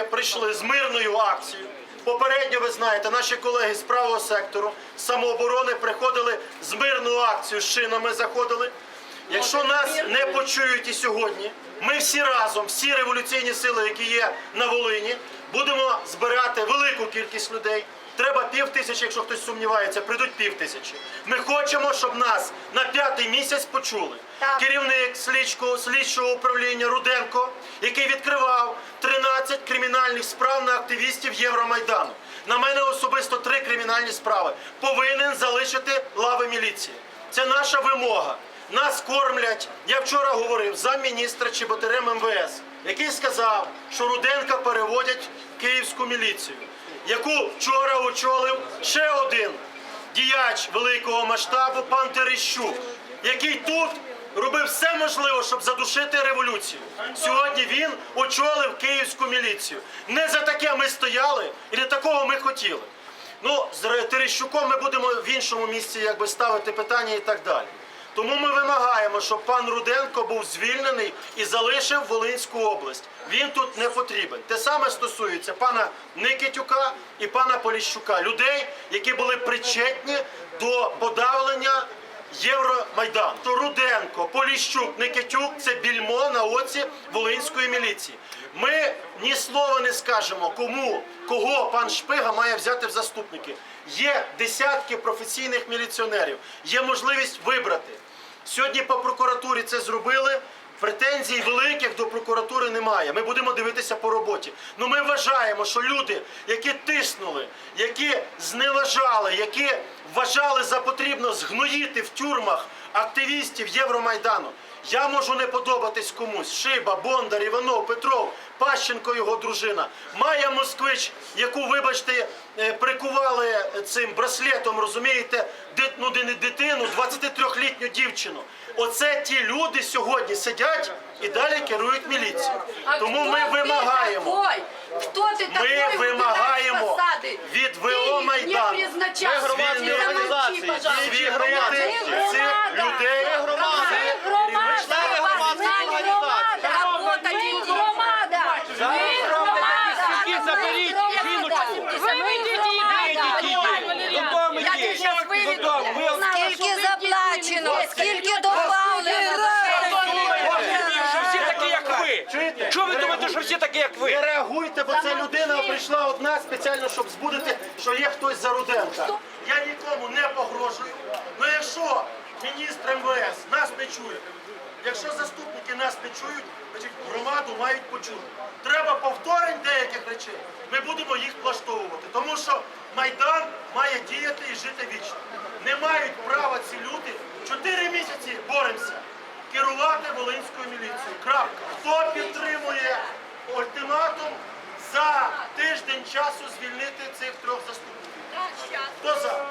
ми прийшли з мирною акцією. Попередньо ви знаєте, наші колеги з правого сектору самооборони приходили з мирною акцією, з шинами заходили. Якщо нас не почують і сьогодні, ми всі разом, всі революційні сили, які є на Волині, будемо збирати велику кількість людей. Треба пів тисячі, якщо хтось сумнівається, прийдуть пів тисячі. Ми хочемо, щоб нас на п'ятий місяць почули. Так. Керівник слідчого, слідчого управління Руденко, який відкривав 13 кримінальних справ на активістів Євромайдану. На мене особисто три кримінальні справи. Повинен залишити лави міліції. Це наша вимога. Нас кормлять. Я вчора говорив замміністра Чеботарем МВС, який сказав, що Руденка переводять в київську міліцію, яку вчора очолив ще один діяч великого масштабу пан Терещук, який тут робив все можливе, щоб задушити революцію. Сьогодні він очолив київську міліцію. Не за таке ми стояли і не такого ми хотіли. Ну, з Терещуком ми будемо в іншому місці якби ставити питання і так далі. Тому ми вимагаємо, щоб пан Руденко був звільнений і залишив Волинську область. Він тут не потрібен. Те саме стосується пана Никитюка і пана Поліщука, людей, які були причетні до подавлення Євромайдану. То Руденко, Поліщук, Никитюк це більмо на оці Волинської міліції. Ми ні слова не скажемо, кому, кого пан Шпига має взяти в заступники. Є десятки професійних міліціонерів, є можливість вибрати. Сьогодні по прокуратурі це зробили. Претензій великих до прокуратури немає. Ми будемо дивитися по роботі. Ну ми вважаємо, що люди, які тиснули, які зневажали, які вважали за потрібно згноїти в тюрмах активістів Євромайдану. Я можу не подобатись комусь. Шиба, Бондар, Іванов, Петров, Пащенко, його дружина, Майя Москвич, яку, вибачте, прикували цим браслетом, розумієте, ну, не дитину, 23-літню дівчину. Оце ті люди сьогодні сидять і далі керують міліцією. Тому ми вимагаємо. Хто ти такий? Ми вимагаємо від ВО Майдану. Ми громадські організації, пожалуйста. звільнити Чого ви думаєте, що всі такі, як ви? Не реагуйте, бо ця людина прийшла одна спеціально, щоб збудити, що є хтось за Руденка. Я нікому не погрожую. Ну якщо міністр МВС нас не чує, якщо заступники нас не чують, значить громаду мають почути. Треба повторень деяких речей. Ми будемо їх влаштовувати, тому що Майдан має діяти і жити вічно. Не мають права ці люди керувати Волинською міліцією. Крапка. Хто підтримує ультиматум за тиждень часу звільнити цих трьох заступників? Хто за?